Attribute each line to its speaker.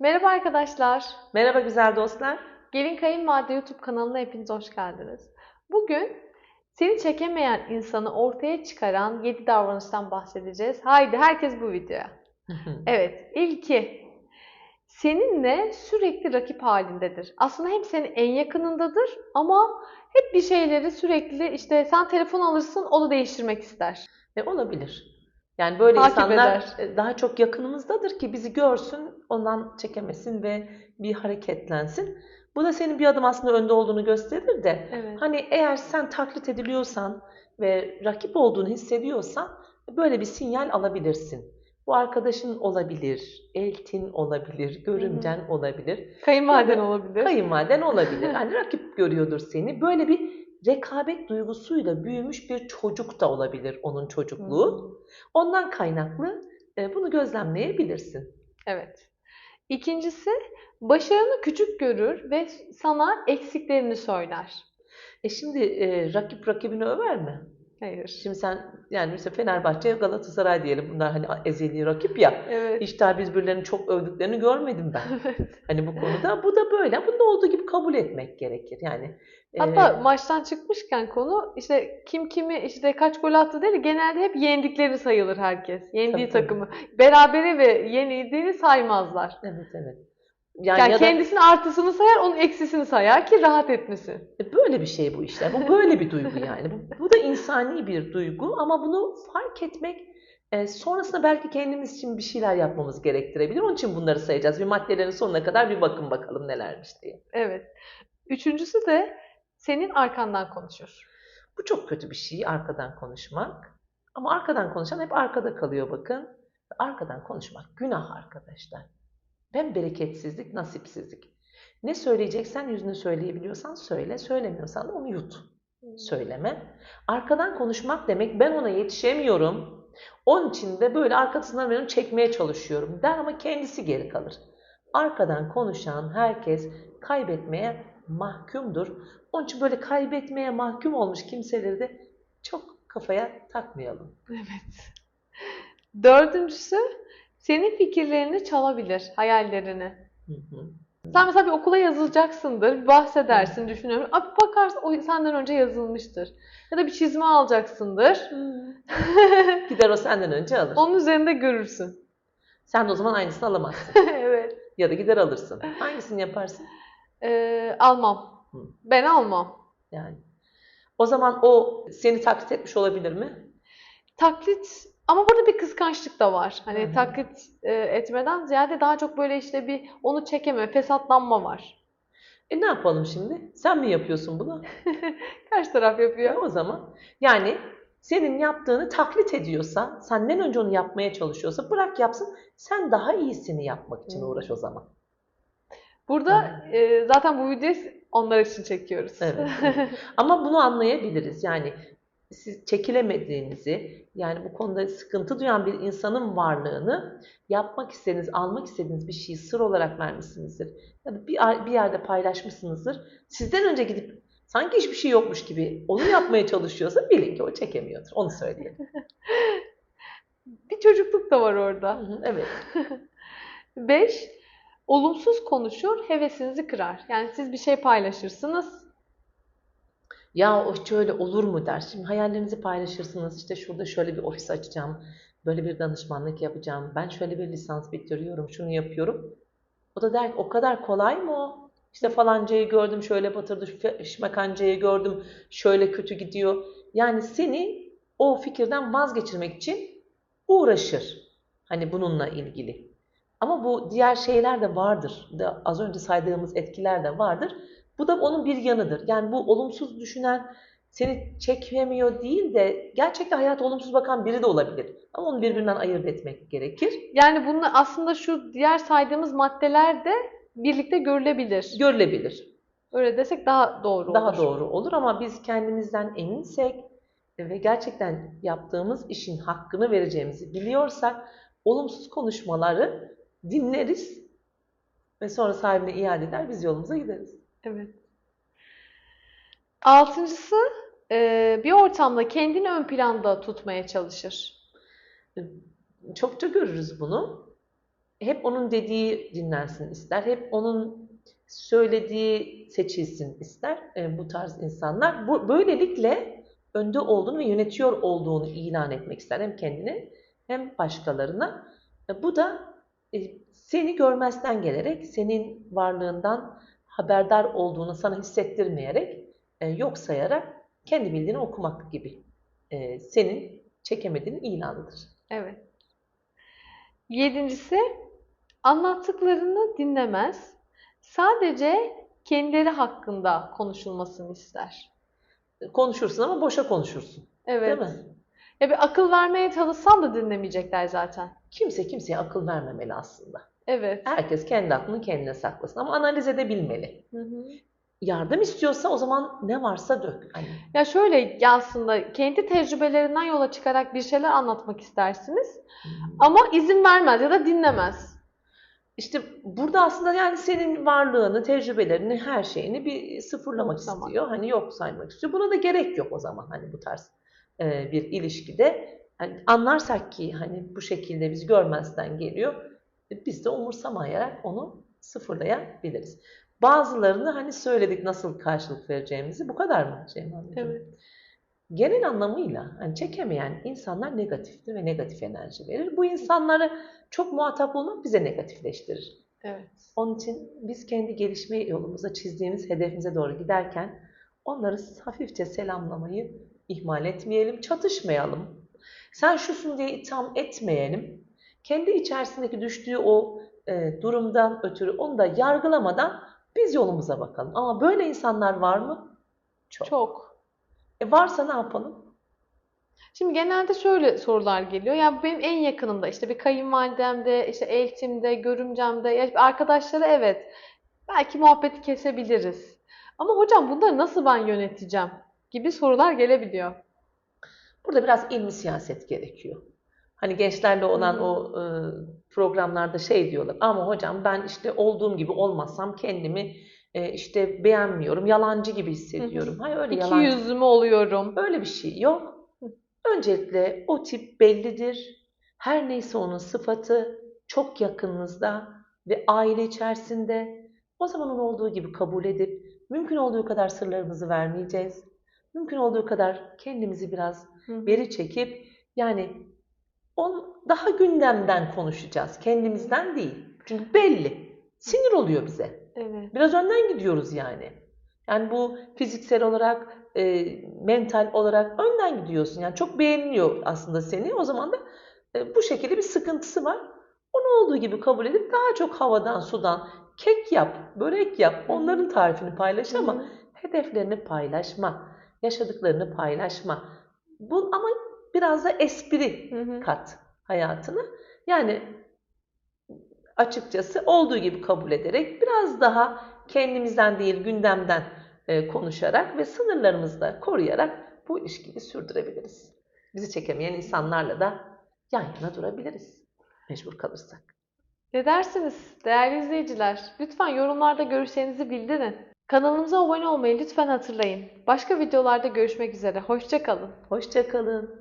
Speaker 1: Merhaba arkadaşlar.
Speaker 2: Merhaba güzel dostlar.
Speaker 1: Gelin Kayınvalide YouTube kanalına hepiniz hoş geldiniz. Bugün seni çekemeyen insanı ortaya çıkaran 7 davranıştan bahsedeceğiz. Haydi herkes bu videoya. Evet, ilki seninle sürekli rakip halindedir. Aslında hem senin en yakınındadır ama hep bir şeyleri sürekli işte sen telefon alırsın o da değiştirmek ister.
Speaker 2: E, olabilir. Yani böyle
Speaker 1: Takip
Speaker 2: insanlar
Speaker 1: eder.
Speaker 2: e, daha çok yakınımızdadır ki bizi görsün, ondan çekemesin ve bir hareketlensin. Bu da senin bir adım aslında önde olduğunu gösterir de
Speaker 1: Evet.
Speaker 2: hani eğer sen taklit ediliyorsan ve rakip olduğunu hissediyorsan böyle bir sinyal alabilirsin. Bu arkadaşın olabilir, eltin olabilir, görümcen olabilir.
Speaker 1: Kayınvaliden olabilir.
Speaker 2: Kayınvaliden olabilir. Yani rakip görüyordur seni. Böyle bir rekabet duygusuyla büyümüş bir çocuk da olabilir onun çocukluğu. Ondan kaynaklı e, bunu gözlemleyebilirsin.
Speaker 1: Evet. İkincisi, başarını küçük görür ve sana eksiklerini söyler.
Speaker 2: E şimdi e, rakip rakibini över mi?
Speaker 1: Hayır.
Speaker 2: Şimdi sen yani mesela Fenerbahçe, Galatasaray diyelim bunlar hani ezeli rakip ya.
Speaker 1: Evet.
Speaker 2: Hiç daha birbirlerini çok övdüklerini görmedim ben. Hani bu konuda bu da böyle. Bunda olduğu gibi kabul etmek gerekir. Yani e,
Speaker 1: Hatta maçtan çıkmışken konu işte kim kimi işte kaç gol attı değil de genelde hep yendikleri sayılır herkes. Yendiği
Speaker 2: Tabii, tabii.
Speaker 1: takımı. Berabere ve yenildiğini saymazlar.
Speaker 2: evet evet.
Speaker 1: Yani,
Speaker 2: ya da-
Speaker 1: kendisinin artısını sayar, onun eksisini sayar ki rahat etmesin.
Speaker 2: E, Böyle bir şey bu işte. Bu böyle bir duygu yani. Bu, bu da insani bir duygu ama bunu fark etmek e, sonrasında belki kendimiz için bir şeyler yapmamız gerektirebilir. Onun için bunları sayacağız. Bir maddelerin sonuna kadar bir bakın bakalım nelermiş diye.
Speaker 1: Evet. Üçüncüsü de senin arkandan konuşur.
Speaker 2: Bu çok kötü bir şey arkadan konuşmak. Ama arkadan konuşan hep arkada kalıyor bakın. Arkadan konuşmak günah arkadaşlar. Hem bereketsizlik, nasipsizlik. Ne söyleyeceksen yüzünü söyleyebiliyorsan söyle, söylemiyorsan da onu yut. söyleme. Arkadan konuşmak demek ben ona yetişemiyorum. Onun için de böyle arkasından ben onu çekmeye çalışıyorum der ama kendisi geri kalır. Arkadan konuşan herkes kaybetmeye mahkumdur. Onun için böyle kaybetmeye mahkum olmuş kimseleri de çok kafaya takmayalım.
Speaker 1: Evet. Dördüncüsü senin fikirlerini çalabilir, hayallerini.
Speaker 2: Hı hı.
Speaker 1: Sen mesela bir okula yazılacaksındır, bahsedersin, düşünüyorum. Abi bakarsın o senden önce yazılmıştır. Ya da bir çizme alacaksındır.
Speaker 2: Gider o senden önce alır.
Speaker 1: Onun üzerinde görürsün.
Speaker 2: Sen de o zaman aynısını alamazsın.
Speaker 1: evet.
Speaker 2: Ya da gider alırsın. Hangisini yaparsın?
Speaker 1: Ee, almam.
Speaker 2: Hı.
Speaker 1: Ben almam.
Speaker 2: Yani. O zaman o seni taklit etmiş olabilir mi?
Speaker 1: Taklit ama burada bir kıskançlık da var. Hani
Speaker 2: Hı hı.
Speaker 1: taklit e, etmeden ziyade daha çok böyle işte bir onu çekeme, fesatlanma var.
Speaker 2: E ne yapalım şimdi? Sen mi yapıyorsun bunu?
Speaker 1: Karşı taraf
Speaker 2: E
Speaker 1: yapıyor.
Speaker 2: o zaman yani senin yaptığını taklit ediyorsa, senden önce onu yapmaya çalışıyorsa bırak yapsın. Sen daha iyisini yapmak için
Speaker 1: Hmm.
Speaker 2: uğraş o zaman.
Speaker 1: Burada e, zaten bu videoyu onlar için çekiyoruz.
Speaker 2: Evet, Ama bunu anlayabiliriz. Yani siz çekilemediğinizi, yani bu konuda sıkıntı duyan bir insanın varlığını yapmak istediğiniz, almak istediğiniz bir şeyi sır olarak vermişsinizdir. Ya da bir, bir yerde paylaşmışsınızdır. Sizden önce gidip sanki hiçbir şey yokmuş gibi onu yapmaya çalışıyorsa bilin ki o çekemiyordur. Onu söyleyelim.
Speaker 1: bir çocukluk da var orada.
Speaker 2: hı, evet.
Speaker 1: 5. Olumsuz konuşur, hevesinizi kırar. Yani siz bir şey paylaşırsınız.
Speaker 2: Ya o şöyle olur mu der. Şimdi hayallerinizi paylaşırsınız. İşte şurada şöyle bir ofis açacağım. Böyle bir danışmanlık yapacağım. Ben şöyle bir lisans bitiriyorum. Şunu yapıyorum. O da der ki o kadar kolay mı o? İşte falancayı gördüm şöyle batırdı. Şmakancayı gördüm şöyle kötü gidiyor. Yani seni o fikirden vazgeçirmek için uğraşır. Hani bununla ilgili. Ama bu diğer şeyler de vardır. Az önce saydığımız etkiler de vardır. Bu da onun bir yanıdır. Yani bu olumsuz düşünen seni çekemiyor değil de gerçekten hayata olumsuz bakan biri de olabilir. Ama onu birbirinden ayırt etmek gerekir.
Speaker 1: Yani bununla aslında şu diğer saydığımız maddeler de birlikte görülebilir.
Speaker 2: Görülebilir.
Speaker 1: Öyle desek daha doğru
Speaker 2: Daha
Speaker 1: olur.
Speaker 2: doğru olur ama biz kendimizden eminsek ve gerçekten yaptığımız işin hakkını vereceğimizi biliyorsak olumsuz konuşmaları dinleriz ve sonra sahibine iade eder biz yolumuza gideriz.
Speaker 1: Evet. Altıncısı e, bir ortamda kendini ön planda tutmaya çalışır.
Speaker 2: Çokça görürüz bunu. hep onun dediği dinlensin ister. Hep onun söylediği seçilsin ister e, bu tarz insanlar. Bu, böylelikle önde olduğunu ve yönetiyor olduğunu ilan etmek ister hem kendine hem başkalarına. E, bu da e, seni görmezden gelerek, senin varlığından haberdar olduğunu sana hissettirmeyerek, e, yok sayarak kendi bildiğini okumak gibi e, senin çekemediğinin ilanıdır.
Speaker 1: Evet. Yedincisi, anlattıklarını dinlemez. Sadece kendileri hakkında konuşulmasını ister.
Speaker 2: Konuşursun ama boşa konuşursun.
Speaker 1: Evet.
Speaker 2: Değil mi?
Speaker 1: Ya bir akıl vermeye çalışsan da dinlemeyecekler zaten.
Speaker 2: Kimse kimseye akıl vermemeli aslında.
Speaker 1: Evet.
Speaker 2: Herkes kendi aklını kendine saklasın ama analiz edebilmeli.
Speaker 1: Hı hı.
Speaker 2: Yardım istiyorsa o zaman ne varsa dök. Hani
Speaker 1: Ya şöyle aslında kendi tecrübelerinden yola çıkarak bir şeyler anlatmak istersiniz ama izin vermez ya da dinlemez.
Speaker 2: İşte burada aslında yani senin varlığını, tecrübelerini, her şeyini bir sıfırlamak
Speaker 1: Yok
Speaker 2: istiyor. Hani yok saymak istiyor. Buna da gerek yok o zaman hani bu tarz bir ilişkide. Hani anlarsak ki hani bu şekilde bizi görmezden geliyor. E, Biz de umursamayarak onu sıfırlayabiliriz. Bazılarını hani söyledik nasıl karşılık vereceğimizi. Bu kadar mı Şeyma?
Speaker 1: Evet.
Speaker 2: Genel anlamıyla hani çekemeyen insanlar negatiftir ve negatif enerji verir. Bu insanları çok muhatap olmak bize negatifleştirir.
Speaker 1: Evet.
Speaker 2: Onun için biz kendi gelişme yolumuza çizdiğimiz hedefimize doğru giderken onları hafifçe selamlamayı ihmal etmeyelim, çatışmayalım. Sen şusun diye itham etmeyelim. Kendi içerisindeki düştüğü o e, durumdan ötürü onu da yargılamadan biz yolumuza bakalım. Ama böyle insanlar var mı? Çok.
Speaker 1: Çok.
Speaker 2: E varsa ne yapalım?
Speaker 1: Şimdi genelde şöyle sorular geliyor. Yani benim en yakınımda işte bir kayınvalidemde, işte eltimde, görümcemde, ya arkadaşları evet. Belki muhabbeti kesebiliriz. Ama hocam bunları nasıl ben yöneteceğim gibi sorular gelebiliyor.
Speaker 2: Burada biraz ilmi siyaset gerekiyor. Hani gençlerle olan o e, programlarda şey diyorlar. Ama hocam ben işte olduğum gibi olmazsam kendimi e, işte beğenmiyorum, yalancı gibi hissediyorum. Hayır öyle
Speaker 1: İki
Speaker 2: yalancı.
Speaker 1: yüzlü oluyorum?
Speaker 2: Öyle bir şey yok. Öncelikle o tip bellidir. Her neyse onun sıfatı çok yakınınızda ve aile içerisinde o zaman onun olduğu gibi kabul edip mümkün olduğu kadar sırlarımızı vermeyeceğiz. Mümkün olduğu kadar kendimizi biraz veri çekip yani on, daha gündemden konuşacağız. Kendimizden değil. Çünkü belli. Sinir oluyor bize.
Speaker 1: Evet.
Speaker 2: Biraz önden gidiyoruz yani. Yani bu fiziksel olarak, e, mental olarak önden gidiyorsun. Yani çok beğeniliyor aslında seni. O zaman da e, bu şekilde bir sıkıntısı var. Onu olduğu gibi kabul edip daha çok havadan, sudan kek yap, börek yap. Onların tarifini paylaş ama hedeflerini paylaşma, yaşadıklarını paylaşma. Bu ama biraz da espri
Speaker 1: Hı hı.
Speaker 2: kat hayatına. Yani açıkçası olduğu gibi kabul ederek biraz daha kendimizden değil gündemden e, konuşarak ve sınırlarımızı da koruyarak bu ilişkiyi sürdürebiliriz. Bizi çekemeyen insanlarla da yan yana durabiliriz. Mecbur kalırsak.
Speaker 1: Ne dersiniz değerli izleyiciler? Lütfen yorumlarda görüşlerinizi bildirin. Kanalımıza abone olmayı lütfen hatırlayın. Başka videolarda görüşmek üzere. Hoşça kalın.
Speaker 2: Hoşça kalın.